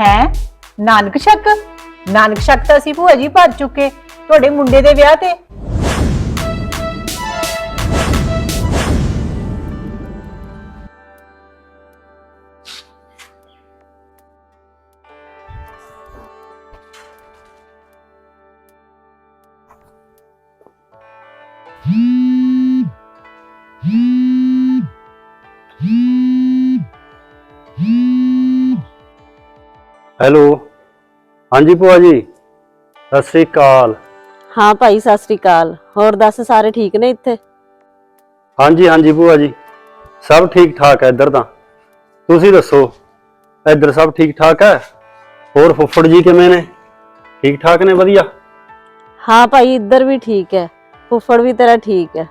ਹੈ? ਨਾਨਕ ਸ਼ੱਕ? ਨਾਨਕ ਸ਼ੱਕ ਤਾਂ ਅਸੀਂ ਭੂਆ ਜੀ ਭਰ ਚੁੱਕੇ। ਤੁਹਾਡੇ ਮੁੰਡੇ ਦੇ ਵਿਆਹ ਤੇ ਹੈਲੋ। ਹਾਂਜੀ ਭੂਆ ਜੀ। ਸਤਿ ਸ੍ਰੀ ਅਕਾਲ। ਹਾਂ ਭਾਈ ਸਤਿ ਸ੍ਰੀ ਅਕਾਲ। ਹੋਰ ਦੱਸ ਸਾਰੇ ਠੀਕ ਨੇ ਇੱਥੇ? ਹਾਂਜੀ ਹਾਂਜੀ ਭੂਆ ਜੀ। ਸਭ ਠੀਕ ਠਾਕ ਹੈ ਇੱਧਰ ਤਾਂ। ਤੁਸੀਂ ਦੱਸੋ ਇੱਧਰ ਸਭ ਠੀਕ ਠਾਕ ਹੈ? ਹੋਰ ਫੁੱਫੜ ਜੀ ਕਿਵੇਂ ਨੇ? ਠੀਕ ਠਾਕ ਨੇ ਵਧੀਆ? ਹਾਂ ਭਾਈ ਇੱਧਰ ਵੀ ਠੀਕ ਹੈ। ਫੁੱਫੜ ਵੀ ਤੇਰਾ ਠੀਕ ਹੈ।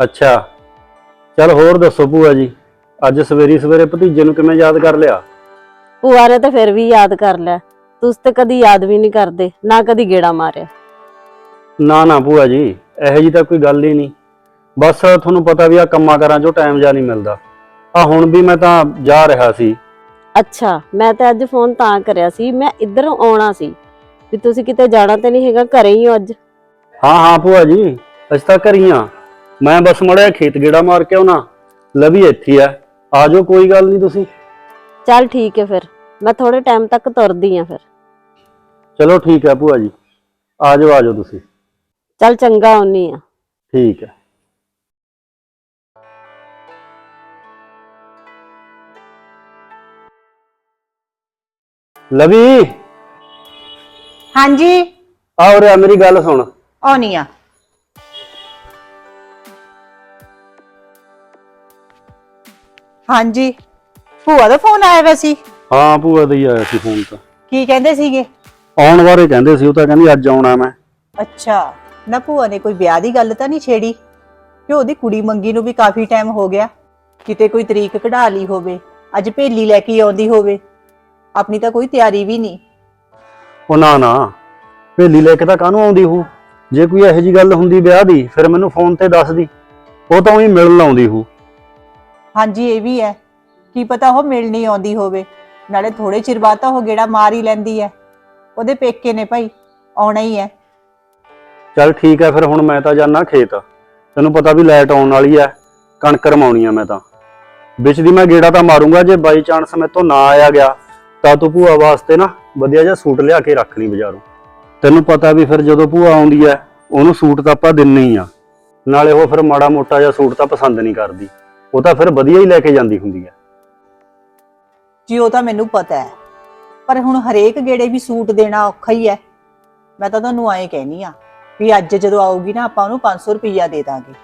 ਅੱਛਾ। ਚਲ ਹੋਰ ਦੱਸੋ ਭੂਆ ਜੀ। ਅੱਜ ਸਵੇਰੀ ਸਵੇਰੇ ਭਤੀਜੇ ਨੂੰ ਕਿਵੇਂ ਯਾਦ ਕਰ ਲਿਆ? ਭੂਆ ਨੇ ਤਾਂ ਫਿਰ ਵੀ ਯਾਦ ਕਰ ਲਿਆ ਤੁਸੀਂ ਤੇ ਕਦੀ ਯਾਦ ਵੀ ਨਹੀਂ ਕਰਦੇ ਨਾ ਕਦੀ ਗੇੜਾ ਮਾਰਿਆ। ਨਾ ਨਾ ਭੂਆ ਜੀ ਇਹੋ ਜੀ ਤਾਂ ਕੋਈ ਗੱਲ ਹੀ ਨਹੀਂ। ਬਸ ਤੁਹਾਨੂੰ ਪਤਾ ਵੀ ਆ ਕੰਮਾਂ ਕਰਾਂ ਚੋਂ ਟਾਈਮ ਜਾ ਨਹੀਂ ਮਿਲਦਾ। ਆ ਹੁਣ ਵੀ ਮੈਂ ਤਾਂ ਜਾ ਰਿਹਾ ਸੀ। ਅੱਛਾ ਮੈਂ ਤਾਂ ਅੱਜ ਫੋਨ ਤਾਂ ਕਰਿਆ ਸੀ ਮੈਂ ਇੱਧਰੋਂ ਆਉਣਾ ਸੀ। ਵੀ ਤੁਸੀਂ ਕਿਤੇ ਜਾਣਾ ਤੇ ਨਹੀਂ ਹੈਗਾ ਘਰੇ ਹੀ ਹੋ ਅੱਜ। ਹਾਂ ਹਾਂ ਭੂਆ ਜੀ ਅਸੀਂ ਤਾਂ ਘਰੀਆਂ ਮੈਂ ਬਸ ਮੜਿਆ ਖੇਤ ਗੇੜਾ ਮਾਰ ਕੇ ਆਉਣਾ। ਲਵੀ ਇੱਥੇ ਆ। ਆ ਜਾਓ ਕੋਈ ਗੱਲ ਨਹੀਂ ਤੁਸੀਂ। ਚੱਲ ਠੀਕ ਹੈ ਫਿਰ। ਮੈਂ ਥੋੜੇ ਟਾਈਮ ਤੱਕ ਤੁਰਦੀ ਆ ਫਿਰ। ਚਲੋ ਠੀਕ ਹੈ ਭੂਆ ਜੀ। ਆ ਜਾਓ ਆ ਜਾਓ ਤੁਸੀਂ। ਚੱਲ ਚੰਗਾ ਆਉਣੀ ਆ ਠੀਕ ਹੈ। ਲਵੀ। ਹਾਂਜੀ। ਆ ਉਰੇ ਆ ਮੇਰੀ ਗੱਲ ਸੁਣ। ਆਉਣੀ ਆ। ਹਾਂਜੀ। ਭੂਆ ਦਾ ਫੋਨ ਆਇਆ ਵੈ ਸੀ ਹਾਂ ਭੂਆ ਦਾ ਹੀ ਆਇਆ ਸੀ ਫੋਨ ਤਾਂ। ਕੀ ਕਹਿੰਦੇ ਸੀਗੇ? ਆਉਣ ਬਾਰੇ ਕਹਿੰਦੇ ਸੀ ਉਹ ਤਾਂ ਕਹਿੰਦੀ ਅੱਜ ਆਉਣਾ ਮੈਂ। ਅੱਛਾ ਨਾ ਭੂਆ ਨੇ ਕੋਈ ਵਿਆਹ ਦੀ ਗੱਲ ਤਾਂ ਨਹੀਂ ਛੇੜੀ? ਕਿ ਉਹਦੀ ਕੁੜੀ ਮੰਗੀ ਨੂੰ ਵੀ ਕਾਫੀ ਟਾਈਮ ਹੋ ਗਿਆ। ਕਿਤੇ ਕੋਈ ਤਰੀਕ ਕਢਾ ਲਈ ਹੋਵੇ ਅੱਜ ਭੇਲੀ ਲੈ ਕੇ ਆਉਂਦੀ ਹੋਵੇ। ਆਪਣੀ ਤਾਂ ਕੋਈ ਤਿਆਰੀ ਵੀ ਨਹੀਂ। ਉਹ ਨਾ ਨਾ ਭੇਲੀ ਲੈ ਕੇ ਤਾਂ ਕਾਹਨੂੰ ਆਉਂਦੀ ਹੂ? ਜੇ ਕੋਈ ਇਹੋ ਜੀ ਗੱਲ ਹੁੰਦੀ ਵਿਆਹ ਦੀ ਫਿਰ ਮੈਨੂੰ ਫੋਨ ਤੇ ਦੱਸਦੀ ਉਹ ਤਾਂ ਉਹੀ ਮਿਲਣ ਆਉਂਦੀ ਹੂ। ਹਾਂਜੀ ਇਹ ਵੀ ਹੈ। ਕੀ ਪਤਾ ਉਹ ਮਿਲ ਨਹੀਂ ਆਉਂਦੀ ਹੋਵੇ। ਨਾਲੇ ਥੋੜੇ ਚਿਰ ਬਾਅਦ ਤਾਂ ਉਹ ਗੇੜਾ ਮਾਰ ਹੀ ਲੈਂਦੀ ਹੈ ਉਹਦੇ ਪੇਕੇ ਨੇ ਭਾਈ, ਆਉਣਾ ਹੀ ਹੈ ਚੱਲ ਠੀਕ ਹੈ ਫਿਰ ਹੁਣ ਮੈਂ ਤਾਂ ਜਾਣਾ ਖੇਤ। ਤੈਨੂੰ ਪਤਾ ਵੀ ਲਾਈਟ ਆਉਣ ਵਾਲੀ ਹੈ ਕਣਕ ਰਮਾਉਣੀ ਆ ਮੈਂ ਤਾਂ। ਵਿੱਚ ਦੀ ਮੈਂ ਗੇੜਾ ਤਾਂ ਮਾਰੂੰਗਾ, ਜੇ ਬਾਈ ਚਾਂਸ ਤੋਂ ਨਾ ਆਇਆ ਗਿਆ, ਤਾਂ ਤੂੰ ਭੂਆ ਵਾਸਤੇ ਨਾ ਵਧੀਆ ਜਿਹਾ ਸੂਟ ਲਿਆ ਕੇ ਰੱਖ ਲਈ ਬਾਜ਼ਾਰੋਂ। ਤੈਨੂੰ ਪਤਾ ਵੀ ਫਿਰ ਜਦੋਂ ਭੂਆ ਆਉਂਦੀ ਹੈ ਉਹਨੂੰ ਸੂਟ ਤਾਂ ਆਪਾਂ ਦਿੰਨੇ ਹੀ ਆ। ਨਾਲੇ ਉਹ ਫਿਰ ਮਾੜਾ ਮੋਟਾ ਜਿਹਾ ਸੂਟ ਤਾਂ ਪਸੰਦ ਨਹੀਂ ਕਰਦੀ। ਉਹ ਤਾਂ ਫਿਰ ਵਧੀਆ ਹੀ ਲੈ ਕੇ ਜਾਂਦੀ ਹੁੰਦੀ ਹੈ ਜੀ ਉਹ ਤਾਂ ਮੈਨੂੰ ਪਤਾ ਹੈ। ਪਰ ਹੁਣ ਹਰੇਕ ਗੇੜੇ ਵੀ ਸੂਟ ਦੇਣਾ ਔਖਾ ਹੀ ਹੈ। ਮੈਂ ਤਾਂ ਤੁਹਾਨੂੰ ਐਂ ਕਹਿਨੀ ਆ ਵੀ ਅੱਜ ਜਦੋਂ ਆਊਗੀ ਨਾ ਆਪਾਂ ਉਹਨੂੰ 500 ਰੁਪਈਆ ਦੇ ਦਾਂਗੇ।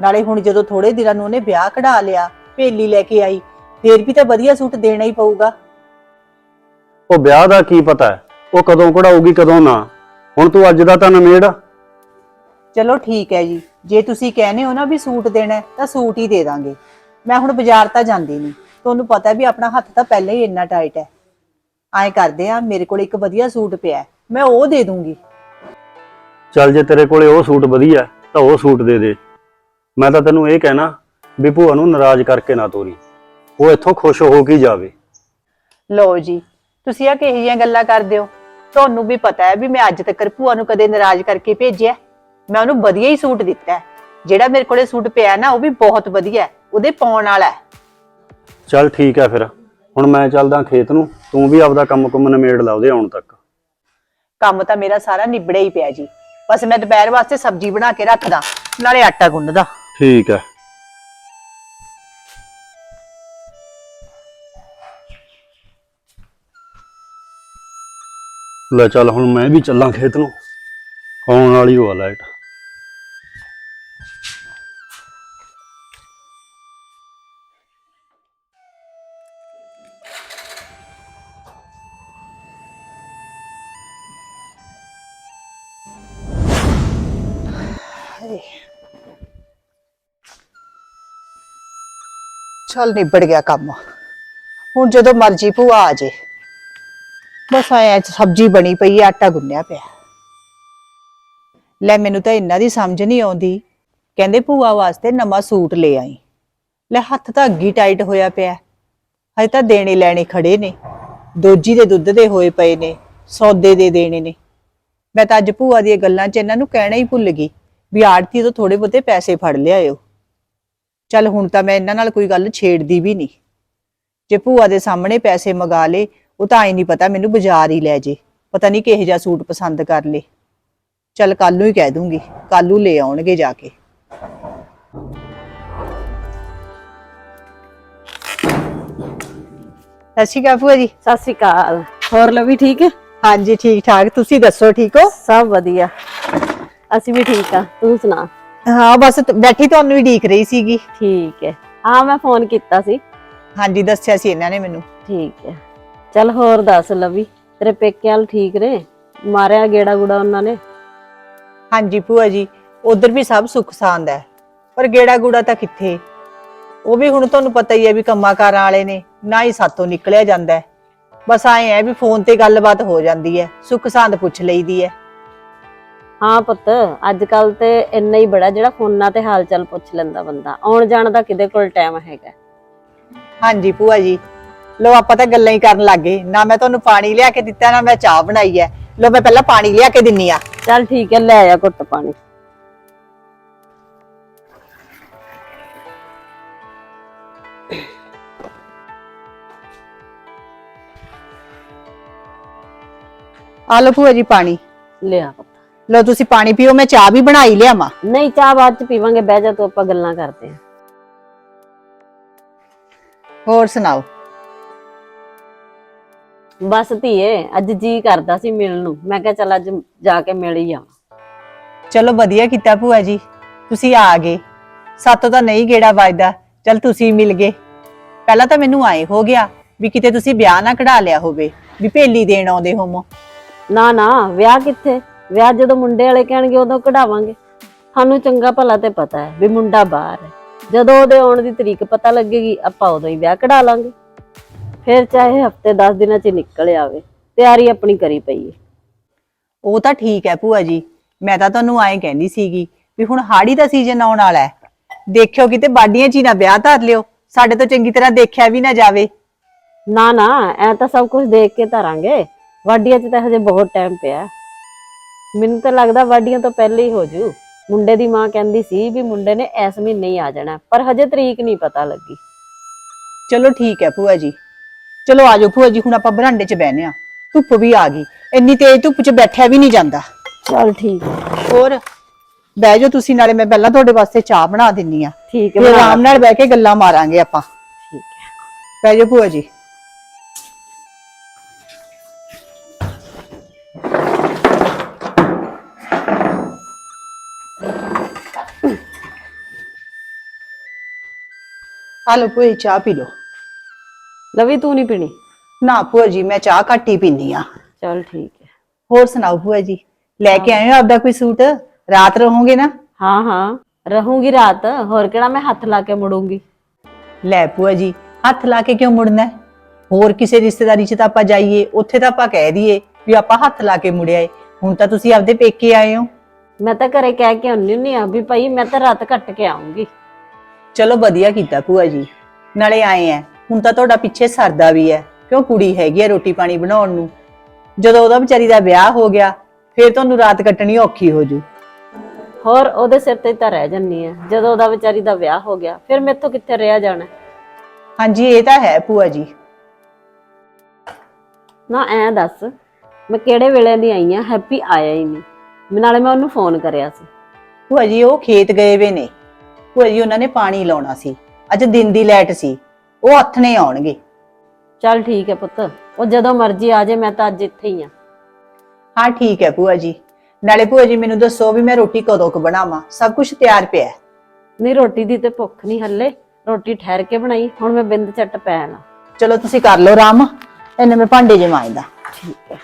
ਨਾਲੇ ਹੁਣ ਜਦੋਂ ਥੋੜੇ ਦਿਨਾਂ ਨੂੰ ਉਹਨੇ ਵਿਆਹ ਕਢਾ ਲਿਆ ਭੇਲੀ ਲੈ ਕੇ ਆਈ ਫੇਰ ਵੀ ਤਾਂ ਵਧੀਆ ਸੂਟ ਦੇਣਾ ਹੀ ਪਊਗਾ। ਉਹ ਵਿਆਹ ਦਾ ਕੀ ਪਤਾ ਹੈ? ਉਹ ਕਦੋਂ ਕਢਾਊਗੀ ਕਦੋਂ ਨਾ। ਹੁਣ ਤੂੰ ਅੱਜ ਦਾ ਤਾਂ ਨਮੇੜ। ਚਲੋ ਠੀਕ ਹੈ ਜੀ। ਜੇ ਤੁਸੀਂ ਕਹਿੰਦੇ ਹੋ ਨਾ ਵੀ ਸੂਟ ਦੇਣਾ ਹੈ, ਤਾਂ ਸੂਟ ਹੀ ਦੇ ਦਾਂਗੇ। ਮੈਂ ਹੁਣ ਬਾਜ਼ਾਰ ਤਾਂ ਜਾਂਦੀ ਨਹੀਂ। ਤੁਹਾਨੂੰ ਪਤਾ ਵੀ ਆਪਣਾ ਹੱਥ ਤਾਂ ਪਹਿਲਾਂ ਹੀ ਇੰਨਾ ਟਾਈਟ ਹੈ। ਐਂ ਕਰਦੇ ਆ ਮੇਰੇ ਕੋਲ ਇੱਕ ਵਧੀਆ ਸੂਟ ਪਿਆ ਹੈ, ਮੈਂ ਉਹ ਦੇ ਦੂੰਗੀ। ਚੱਲ ਜੇ ਤੇਰੇ ਕੋਲੇ ਉਹ ਸੂਟ ਵਧੀਆ ਤਾਂ ਉਹ ਸੂਟ ਦੇ ਦੇ। ਮੈਂ ਤਾਂ ਤੈਨੂੰ ਇਹ ਕਹਿਣਾ ਵੀ ਭੂਆ ਨੂੰ ਨਾਰਾਜ਼ ਕਰਕੇ ਨਾ ਤੋਰੀ। ਉਹ ਇੱਥੋਂ ਖੁਸ਼ ਹੋ ਕੇ ਹੀ ਜਾਵੇ। ਲਓ ਜੀ ਤੁਸੀਂ ਆ ਕਿਹੋ ਜਿਹੀਆਂ ਗੱਲਾਂ ਕਰਦੇ ਹੋ? ਤੁਹਾਨੂੰ ਵੀ ਪਤਾ ਹੈ ਵੀ ਮੈਂ ਅੱਜ ਤੱਕ ਭੂਆ ਨੂੰ ਕਦੇ ਨਾਰਾਜ਼ ਕਰਕੇ ਭੇਜਿਆ ਮੈਂ ਉਹਨੂੰ ਵਧੀਆ ਹੀ ਸੂਟ ਦਿੱਤਾ ਹੈ। ਜਿਹੜਾ ਮੇਰੇ ਕੋਲੇ ਸੂਟ ਪਿਆ ਨਾ ਉਹ ਵੀ ਬਹੁਤ ਵਧੀਆ ਹੈ ਉਹਦੇ ਪਾਉਣ ਵਾਲਾ ਹੈ। ਚੱਲ ਠੀਕ ਹੈ ਫਿਰ। ਹੁਣ ਮੈਂ ਚੱਲਦਾ ਖੇਤ ਨੂੰ ਤੂੰ ਵੀ ਆਪਦਾ ਕੰਮ ਕੁੰਮ ਨਿਮੇੜ ਲਾ ਉਹਦੇ ਆਉਣ ਤੱਕ। ਕੰਮ ਤਾਂ ਮੇਰਾ ਸਾਰਾ ਨਿਬੜਿਆ ਹੀ ਪਿਆ ਜੀ। ਬਸ ਮੈਂ ਦੁਪਹਿਰ ਵਾਸਤੇ ਸਬਜ਼ੀ ਬਣਾ ਕੇ ਰੱਖਦਾ ਨਾਲੇ ਆਟਾ ਗੁੰਨਦਾ। ਠੀਕ ਹੈ ਲੈ ਚੱਲ ਹੁਣ ਮੈਂ ਵੀ ਚੱਲਾਂ ਖੇਤ ਨੂੰ। ਆਉਣ ਵਾਲੀ ਹੋ ਲਾਈਟ। ਚੱਲ ਨਿਬੜ ਗਿਆ ਕੰਮ। ਹੁਣ ਜਦੋਂ ਮਰਜ਼ੀ ਭੂਆ ਆ ਜੇ। ਬਸ ਆਇਆ ਸਬਜ਼ੀ ਬਣੀ ਪਈ ਹੈ ਆਟਾ ਗੁੰਨਿਆ ਪਿਆ। ਲੈ ਮੈਨੂੰ ਤਾਂ ਇਹਨਾਂ ਦੀ ਸਮਝ ਨਹੀਂ ਆਉਂਦੀ। ਕਹਿੰਦੇ ਭੂਆ ਵਾਸਤੇ ਨਵਾਂ ਸੂਟ ਲੈ ਆਈ। ਲੈ ਹੱਥ ਤਾਂ ਅੱਗੀ ਟਾਈਟ ਹੋਇਆ ਪਿਆ। ਹਜੇ ਤਾਂ ਦੇਣੇ ਲੈਣੇ ਖੜੇ ਨੇ। ਦੋਜੀ ਦੇ ਦੁੱਧ ਦੇ ਹੋਏ ਪਏ ਨੇ, ਸੌਦੇ ਦੇ ਦੇਣੇ ਨੇ। ਮੈਂ ਤਾਂ ਅੱਜ ਭੂਆ ਦੀਆਂ ਗੱਲਾਂ 'ਚ ਇਹਨਾਂ ਨੂੰ ਕਹਿਣਾ ਹੀ ਭੁੱਲ ਗਈ ਵੀ ਆੜਤੀ ਤੋਂ ਥੋੜੇ ਬਹੁਤੇ ਪੈਸੇ ਫੜ ਲਿਆਇਓ। ਚੱਲ ਹੁਣ ਤਾਂ ਮੈਂ ਇਹਨਾਂ ਨਾਲ ਕੋਈ ਗੱਲ ਛੇੜਦੀ ਵੀ ਨਹੀਂ। ਜੇ ਭੂਆ ਦੇ ਸਾਹਮਣੇ ਪੈਸੇ ਮੰਗਾ ਲੇ ਉਹ ਤਾਂ ਆਈ ਨਹੀਂ ਪਤਾ ਮੈਨੂੰ ਬਾਜ਼ਾਰ ਹੀ ਲੈ ਜੇ। ਪਤਾ ਨਹੀਂ ਕਿਹੋ ਜਿਹਾ ਸੂਟ ਪਸੰਦ ਕਰ ਲੇ। ਚੱਲ ਕੱਲ ਨੂੰ ਹੀ ਕਹਿ ਦੂੰਗੀ ਕੱਲ ਨੂੰ ਲੈ ਆਉਣਗੇ ਜਾ ਕੇ। ਸਤਿ ਸ਼੍ਰੀ ਅਕਾਲ ਭੂਆ ਜੀ। ਸਤਿ ਸ਼੍ਰੀ ਅਕਾਲ। ਹੋਰ ਲਵੀ ਠੀਕ ਹੈ? ਹਾਂਜੀ ਠੀਕ ਠਾਕ ਤੁਸੀਂ ਦੱਸੋ ਠੀਕ ਹੋ? ਸਭ ਵਧੀਆ। ਅਸੀਂ ਵੀ ਠੀਕ ਆ ਤੂੰ ਸੁਣਾ? ਹਾਂ ਬਸ ਤ- ਬੈਠੀ ਤੁਹਾਨੂੰ ਵੀ ਢੀਕ ਰਹੀ ਸੀਗੀ। ਠੀਕ ਹੈ। ਹਾਂ ਮੈਂ ਫੋਨ ਕੀਤਾ ਸੀ। ਹਾਂਜੀ ਦੱਸਿਆ ਸੀ ਇਹਨਾਂ ਨੇ ਮੈਨੂੰ। ਠੀਕ ਹੈ। ਚੱਲ ਹੋਰ ਦੱਸ ਲਵੀ ਤੇਰੇ ਪੇਕਿਆਂ ਵਾਲ ਠੀਕ ਨੇ? ਮਾਰਿਆ ਗੇੜਾ ਗੁੜਾ ਉਹਨਾਂ ਨੇ? ਹਾਂਜੀ ਭੂਆ ਜੀ ਉਧਰ ਵੀ ਸਭ ਸੁੱਖ ਸਾਂਦ ਹੈ। ਪਰ ਗੇੜਾ ਗੂੜਾ ਤਾਂ ਕਿੱਥੇ? ਉਹ ਵੀ ਹੁਣ ਤੁਹਾਨੂੰ ਪਤਾ ਹੀ ਹੈ ਵੀ ਕੰਮਾਂ ਕਾਰਾਂ ਵਾਲੇ ਨੇ ਨਾ ਹੀ ਸਾਤੋਂ ਨਿਕਲਿਆ ਜਾਂਦਾ ਹੈ। ਬਸ ਆਏ ਹੈ ਵੀ ਫੋਨ ਤੇ ਗੱਲਬਾਤ ਹੋ ਜਾਂਦੀ ਹੈ ਸੁੱਖ ਸਾਂਦ ਪੁੱਛ ਲਈਦੀ ਹੈ। ਹਾਂ ਪੁੱਤ ਅੱਜ ਕੱਲ ਤੇ ਇੰਨਾ ਹੀ ਬੜਾ ਜਿਹੜਾ ਫੋਨਾਂ ਤੇ ਹਾਲ ਚਾਲ ਪੁੱਛ ਲੈਂਦਾ ਬੰਦਾ। ਆਉਣ ਜਾਣ ਦਾ ਕਿਤੇ ਕੋਲ ਟਾਈਮ ਹੈਗਾ? ਹਾਂਜੀ ਭੂਆ ਜੀ। ਲੋ ਆਪਾਂ ਤਾਂ ਗੱਲਾਂ ਹੀ ਕਰਨ ਲੱਗੇ ਨਾ ਮੈਂ ਤੁਹਾਨੂੰ ਪਾਣੀ ਲਿਆ ਕੇ ਦਿੱਤਾ ਨਾ ਮੈਂ ਚਾਹ ਬਣਾਈ ਹੈ। ਲੋ ਮੈਂ ਪਹਿਲਾਂ ਪਾਣੀ ਲਿਆ ਕੇ ਦਿੰਨੀ ਆ। ਚੱਲ ਠੀਕ ਹੈ ਲੈ ਆ ਘੁੱਟ ਪਾਣੀ। ਆ ਲੋ ਭੂਆ ਜੀ ਪਾਣੀ। ਲਿਆ ਪੁੱਤ ਲੋ ਤੁਸੀਂ ਪਾਣੀ ਪੀਓ ਮੈਂ ਚਾਹ ਵੀ ਬਣਾਈ ਲਿਆਵਾਂ। ਨਹੀਂ ਚਾਹ ਬਾਅਦ ਚ ਪੀਵਾਂਗੇ ਬਹਿ ਜਾ ਤੂੰ ਆਪਾਂ ਗੱਲਾਂ ਕਰਦੇ ਹਾਂ ਹੋਰ ਸੁਣਾਓ? ਬਸ ਧੀਏ ਅੱਜ ਜੀ ਕਰਦਾ ਸੀ ਮਿਲਣ ਨੂੰ। ਮੈਂ ਕਿਹਾ ਚੱਲ ਅੱਜ ਜਾ ਕੇ ਮਿਲ ਹੀ ਆਵਾਂ। ਚਲੋ ਵਧੀਆ ਕੀਤਾ ਭੂਆ ਜੀ ਤੁਸੀਂ ਆ ਗਏ। ਸਾਤੋਂ ਤਾਂ ਨਹੀਂ ਗੇੜਾ ਵੱਜਦਾ ਚਲ ਤੁਸੀਂ ਮਿਲ ਗਏ। ਪਹਿਲਾਂ ਤਾਂ ਮੈਨੂੰ ਆਏ ਹੋ ਗਿਆ ਵੀ ਕਿਤੇ ਤੁਸੀਂ ਵਿਆਹ ਨਾ ਕਢਾ ਲਿਆ ਹੋਵੇ ਵੀ ਭੇਲੀ ਦੇਣ ਆਉਂਦੇ ਹੋਮੋ ਨਾ ਨਾ ਵਿਆਹ ਕਿੱਥੇ? ਵਿਆਹ ਜਦੋਂ ਮੁੰਡੇ ਵਾਲੇ ਕਹਿਣਗੇ ਉਦੋਂ ਕਢਾਵਾਂਗੇ। ਸਾਨੂੰ ਚੰਗਾ ਭਲਾ ਤੇ ਪਤਾ ਹੈ ਵੀ ਮੁੰਡਾ ਬਾਹਰ ਹੈ। ਜਦੋਂ ਉਹਦੇ ਆਉਣ ਦੀ ਤਰੀਕ ਪਤਾ ਲੱਗੇਗੀ ਆਪਾਂ ਉਦੋਂ ਹੀ ਵਿਆਹ ਕਢਾ ਲਾਂਗੇ। ਫਿਰ ਚਾਹੇ ਹਫ਼ਤੇ 10 ਦਿਨਾਂ ਚ ਨਿਕਲ ਆਵੇ ਤਿਆਰੀ ਆਪਣੀ ਕਰੀ ਪਈ ਹੈ। ਉਹ ਤਾਂ ਠੀਕ ਹੈ ਭੂਆ ਜੀ ਮੈਂ ਤਾਂ ਤੁਹਾਨੂੰ ਆਏ ਕਹਿੰਦੀ ਸੀਗੀ ਵੀ ਹੁਣ ਹਾੜੀ ਦਾ ਸੀਜ਼ਨ ਆਉਣ ਵਾਲਾ ਹੈ। ਦੇਖਿਓ ਕਿਤੇ ਬਾਡੀਆਂ 'ਚ ਹੀ ਨਾ ਵਿਆਹ ਧਰ ਲਿਓ ਸਾਡੇ ਤੋਂ ਚੰਗੀ ਤਰ੍ਹਾਂ ਦੇਖਿਆ ਵੀ ਨਾ ਜਾਵੇ। ਨਾ ਨਾ ਐ ਤਾਂ ਸਭ ਕੁਝ ਦੇਖ ਕੇ ਧਰਾਂਗੇ। ਵਾਡੀਆਂ 'ਚ ਤਾਂ ਹਜੇ ਬਹੁਤ ਟਾਈਮ ਪਿਆ। ਮੈਨੂੰ ਤਾਂ ਲੱਗਦਾ ਵਾਡੀਆਂ ਤੋਂ ਪਹਿਲੇ ਹੀ ਹੋ ਜੂ ਮੁੰਡੇ ਦੀ ਮਾਂ ਕਹਿੰਦੀ ਸੀ ਵੀ ਮੁੰਡੇ ਨੇ ਇਸ ਮਹੀਨੇ ਹੀ ਆ ਜਾਣਾ ਪਰ ਹਜੇ ਤਰੀਕ ਨਹੀਂ ਪਤਾ ਲੱਗੀ। ਚਲੋ ਠੀਕ ਹੈ ਭੂਆ ਜੀ। ਚਲੋ ਆਜੋ ਭੂਆ ਜੀ ਹੁਣ ਆਪਾਂ ਬਰਾਂਡੇ 'ਚ ਬਹਿਨੇ ਆ। ਧੁੱਪ ਵੀ ਆ ਗਈ। ਇੰਨੀ ਤੇਜ਼ ਧੁੱਪ 'ਚ ਬੈਠਿਆ ਵੀ ਨਹੀਂ ਜਾਂਦਾ। ਚਲ ਠੀਕ ਹੈ। ਹੋਰ ਬਹਿ ਜਾਓ ਤੁਸੀਂ ਨਾਲੇ ਮੈਂ ਪਹਿਲਾਂ ਤੁਹਾਡੇ ਵਾਸਤੇ ਚਾਹ ਬਣਾ ਦਿੰਨੀ ਆ। ਠੀਕ ਹੈ ਫਿਰ ਬਣਾ ਆਰਾਮ ਨਾਲ ਬਹਿ ਕੇ ਗੱਲਾਂ ਮਾਰਾਂਗੇ ਆਪਾਂ। ਠੀਕ ਹੈ। ਬਹਿ ਜਾਓ ਭੂਆ ਜੀ। ਆ ਲਓ ਭੂਆ ਜੀ ਚਾਹ ਪੀ ਲਓ। ਲਵੀ ਤੂੰ ਨਹੀਂ ਪੀਣੀ? ਨਾ ਭੂਆ ਜੀ ਮੈਂ ਚਾਹ ਘੱਟ ਹੀ ਪੀਨੀ ਆ ਚਲ ਠੀਕ ਹੈ। ਹੋਰ ਸੁਣਾਓ ਭੂਆ ਜੀ ਲੈ ਕੇ ਆਏ ਹੋ ਆਪਦਾ ਕੋਈ ਸੂਟ? ਰਾਤ ਰਹੋਗੇ ਨਾ? ਹਾਂ ਹਾਂ ਰਹੂੰਗੀ ਰਾਤ। ਹੋਰ ਕਿਹੜਾ ਮੈਂ ਹੱਥ ਲਾ ਕੇ ਮੁੜੂੰਗੀ? ਲੈ ਭੂਆ ਜੀ ਹੱਥ ਲਾ ਕੇ ਕਿਉਂ ਮੁੜਨਾ? ਹੈ? ਹੋਰ ਕਿਸੇ ਰਿਸ਼ਤੇਦਾਰੀ 'ਚ ਤਾਂ ਆਪਾਂ ਜਾਈਏ ਉੱਥੇ ਤਾਂ ਆਪਾਂ ਕਹਿ ਦਈਏ ਵੀ ਆਪਾਂ ਹੱਥ ਲਾ ਕੇ ਮੁੜਿਆ ਏ। ਹੁਣ ਤਾਂ ਤੁਸੀਂ ਆਪਦੇ ਪੇਕੇ ਆਏ ਹੋ। ਮੈਂ ਤਾਂ ਘਰੇ ਕਹਿ ਕੇ ਆਉਣੀ ਹੁੰਨੀ ਆ ਵੀ ਭਾਈ ਮੈਂ ਤਾਂ ਰਾਤ ਕੱਟ ਕੇ ਆਉਂਗੀ। ਚਲੋ ਵਧੀਆ ਕੀਤਾ ਭੂਆ ਜੀ। ਨਾਲੇ ਆਏ ਐ ਹੁਣ ਤਾਂ ਤੁਹਾਡਾ ਪਿੱਛੇ ਸਰਦਾ ਵੀ ਹੈ ਕਿਉਂ ਕੁੜੀ ਹੈਗੀ ਹੈ ਰੋਟੀ ਪਾਣੀ ਬਣਾਉਣ ਨੂੰ? ਜਦੋਂ ਉਹਦਾ ਵਿਚਾਰੀ ਦਾ ਵਿਆਹ ਹੋ ਗਿਆ ਫਿਰ ਤੁਹਾਨੂੰ ਰਾਤ ਕੱਟਣੀ ਔਖੀ ਹੋ ਜੂ। ਹੋਰ ਉਹਦੇ ਸਿਰ ਤੇ ਤਾਂ ਰਹਿ ਜੰਨੀ ਆ ਜਦੋਂ ਉਹਦਾ ਵਿਚਾਰੀ ਦਾ ਵਿਆਹ ਹੋ ਗਿਆ ਫਿਰ ਮੈਥੋਂ ਕਿੱਥੇ ਰਿਹਾ ਜਾਣਾ? ਹਾਂਜੀ ਇਹ ਤਾਂ ਹੈ ਭੂਆ ਜੀ। ਨਾ ਐ ਦੱਸ ਮੈਂ ਕਿਹੜੇ ਵੇਲੇ ਦੀ ਆਈ ਆ ਹੈਪੀ ਆਇਆ ਹੀ ਨਹੀਂ। ਮੈਂ ਨਾਲੇ ਮੈਂ ਉਹਨੂੰ ਫੋਨ ਕਰਿਆ ਸੀ। ਭੂਆ ਜੀ ਉਹ ਖੇਤ ਗਏ ਵੇ ਨੇ। ਭੂਆ ਜੀ ਉਹਨਾਂ ਨੇ ਪਾਣੀ ਲਾਉਣਾ ਸੀ। ਅੱਜ ਦਿਨ ਦੀ ਲਾਈਟ ਸੀ। ਉਹ ਨੇ ਆਉਣਗੇ। ਚੱਲ ਠੀਕ ਹੈ ਪੁੱਤ। ਉਹ ਜਦੋਂ ਮਰਜ਼ੀ ਆ ਜਾਏ ਮੈਂ ਤਾਂ ਅੱਜ ਇੱਥੇ ਹੀ ਆ ਹਾਂ ਠੀਕ ਹੈ ਭੂਆ ਜੀ। ਨਾਲੇ ਭੂਆ ਜੀ ਮੈਨੂੰ ਦੱਸੋ ਵੀ ਮੈਂ ਰੋਟੀ ਕਦੋਂ ਕੁ ਬਣਾਵਾਂ? ਸਭ ਕੁਝ ਤਿਆਰ ਪਿਆ ਹੈ। ਨਹੀਂ ਰੋਟੀ ਦੀ ਤੇ ਭੁੱਖ ਨਹੀਂ ਹੱਲੇ। ਰੋਟੀ ਠਹਿਰ ਕੇ ਬਣਾਈ। ਹੁਣ ਮੈਂ ਬਿੰਦ ਝੱਟ ਪੈਣਾ ਚਲੋ ਤੁਸੀਂ ਕਰ ਲਓ ਆਰਾਮ। ਇਹਨੇ ਮੈਂ ਭਾਂਡੇ ਜਮਾਇਦਾ ਠੀਕ ਹੈ।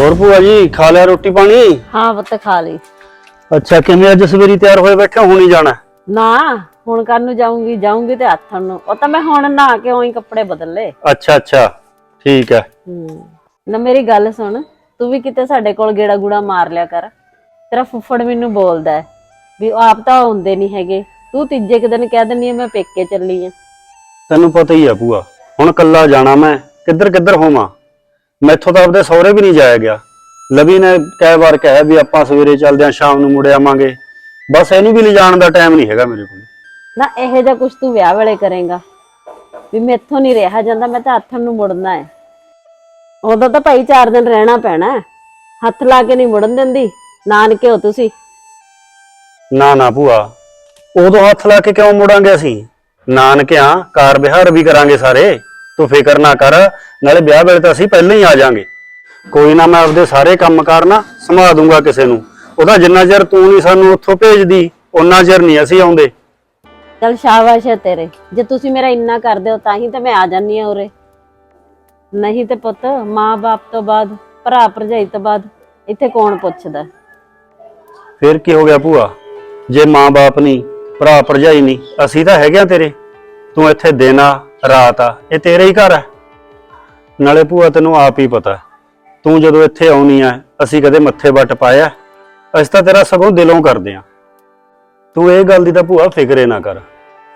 ਹੋਰ ਭੂਆ ਜੀ ਖਾ ਲਿਆ ਰੋਟੀ ਪਾਣੀ? ਹਾਂ ਪੁੱਤ ਖਾ ਲਈ। ਅੱਛਾ ਕਿਵੇਂ ਅੱਜ ਸਵੇਰੀ ਤਿਆਰ ਹੋਏ ਬੈਠੇ ਹੋ? ਹੁਣ ਹੀ ਜਾਣਾ? ਨਾ ਹੁਣ ਕੱਲ ਨੂੰ ਜਾਊਂਗੀ ਜਾਊਂਗੀ ਤੇ ਹੱਥ ਨੂੰ। ਉਹ ਤਾਂ ਮੈਂ ਹੁਣ ਨਹਾ ਕੇ ਉਹੀ ਕੱਪੜੇ ਬਦਲ। ਲਏ ਅੱਛਾ ਅੱਛਾ ਠੀਕ ਹੈ। ਹੂੰ। ਨਾ ਮੇਰੀ ਗੱਲ ਸੁਣ ਤੂੰ ਵੀ ਕਿਤੇ ਸਾਡੇ ਕੋਲ ਗੇੜਾ ਗੂੜਾ ਮਾਰ ਲਿਆ ਕਰ। ਤੇਰਾ ਫੁੱਫੜ ਮੈਨੂੰ ਬੋਲਦਾ ਹੈ ਵੀ ਉਹ ਆਪ ਤਾਂ ਹੁੰਦੇ ਨਹੀਂ ਹੈਗੇ। ਤੂੰ ਤੀਜੇ ਕੁ ਦਿਨ ਕਹਿ ਦਿੰਨੀ ਆ ਮੈਂ ਪੇਕੇ ਚੱਲੀ ਆ ਤੈਨੂੰ ਪਤਾ ਹੀ ਆ ਭੂਆ ਹੁਣ ਕੱਲਾ ਜਾਣਾ ਮੈਂ ਕਿੱਧਰ ਕਿੱਧਰ ਹੋਵਾਂ? ਮੈਥੋਂ ਤਾਂ ਆਪਦੇ ਸਹੁਰੇ ਵੀ ਨਹੀਂ ਜਾਇਆ ਗਿਆ। ਲਵੀ ਨੇ ਕਈ ਵਾਰ ਕਿਹਾ ਵੀ ਆਪਾਂ ਸਵੇਰੇ ਚੱਲਦੇ ਆਂ ਸ਼ਾਮ ਨੂੰ ਮੁੜ ਆਵਾਂਗੇ। ਬਸ ਇਹਨੂੰ ਵੀ ਲਿਜਾਣ ਦਾ ਟਾਈਮ ਨਹੀਂ ਹੈਗਾ ਮੇਰੇ ਕੋਲ। ਨਾ ਇਹੋ ਜਿਹਾ ਕੁਝ ਤੂੰ ਵਿਆਹ ਵੇਲੇ ਕਰੇਗਾ। ਵੀ ਮੈਥੋਂ ਨਹੀਂ ਰਿਹਾ ਜਾਂਦਾ ਮੈਂ ਤਾਂ ਹੱਥਾਂ ਨੂੰ ਮੁੜਨਾ ਹੈ। ਉਦੋਂ ਤਾਂ ਭਾਈ 4 ਦਿਨ ਰਹਿਣਾ ਪੈਣਾ। ਹੱਥ ਲਾ ਕੇ ਨਹੀਂ ਮੁੜਨ ਦਿੰਦੀ। ਨਾਨਕੇ ਹੋ ਤੁਸੀਂ। ਨਾ ਨਾ ਭੂਆ। ਉਦੋਂ ਹੱਥ ਲਾ ਕੇ ਕਿਉਂ ਮੁੜਾਂਗੇ ਅਸੀਂ? ਨਾਨਕਿਆਂ ਕਾਰ ਵਿਹਾਰ ਵੀ ਕਰਾਂਗੇ ਸਾਰੇ। ਤੂੰ ਫਿਕਰ ਨਾ ਕਰ ਨਾਲੇ ਵਿਆਹ ਵੇਲੇ ਤਾਂ ਅਸੀਂ ਪਹਿਲਾਂ ਹੀ ਆ ਜਾਾਂਗੇ। ਕੋਈ ਨਾ ਮੈਂ ਆਪਦੇ ਸਾਰੇ ਕੰਮ ਕਰਨਾ ਸਮਾ ਦੂੰਗਾ ਕਿਸੇ ਨੂੰ। ਉਹਦਾ ਜਿੰਨਾ ਚਿਰ ਤੂੰ ਨਹੀਂ ਸਾਨੂੰ ਉੱਥੋਂ ਭੇਜਦੀ ਉਹਨਾਂ ਚਿਰ ਨਹੀਂ ਅਸੀਂ ਆਉਂਦੇ। ਚਲ ਸ਼ਾਬਾਸ਼ ਹੈ ਤੇਰੇ। ਜੇ ਤੁਸੀਂ ਮੇਰਾ ਇੰਨਾ ਕਰਦੇ ਹੋ ਤਾਂ ਹੀ ਤਾਂ ਮੈਂ ਆ ਜਾਨੀ ਆ ਉਰੇ। ਨਹੀਂ ਤੇ ਪੁੱਤ ਮਾਂ-ਬਾਪ ਤੋਂ ਬਾਅਦ ਭਰਾ ਭਰਜਾਈ ਤੋਂ ਬਾਅਦ ਇੱਥੇ ਕੌਣ ਪੁੱਛਦਾ? ਫਿਰ ਕੀ ਹੋ ਗਿਆ ਭੂਆ? ਜੇ ਮਾਂ-ਬਾਪ ਨਹੀਂ ਭਰਾ ਭਰਜਾਈ ਨਹੀਂ ਅਸੀਂ ਤਾਂ ਹੈਗੇ ਆ ਤੇਰੇ। ਤੂੰ ਇੱਥੇ ਆ ਰਾਤ ਆ ਇਹ ਤੇਰਾ ਹੀ ਘਰ ਹੈ ਨਾਲੇ ਭੂਆ ਤੈਨੂੰ ਆਪ ਹੀ ਪਤਾ ਤੂੰ ਜਦੋਂ ਇੱਥੇ ਆਉਣੀ ਆ ਅਸੀਂ ਕਦੇ ਮੱਥੇ ਵੱਟ ਪਾਇਆ ਅਸੀਂ ਤਾਂ ਤੇਰਾ ਸਗੋਂ ਦਿਲੋਂ ਕਰਦੇ ਆ। ਤੂੰ ਇਹ ਗੱਲ ਦੀ ਤਾਂ ਭੂਆ ਫਿਕਰੇ ਨਾ ਕਰ।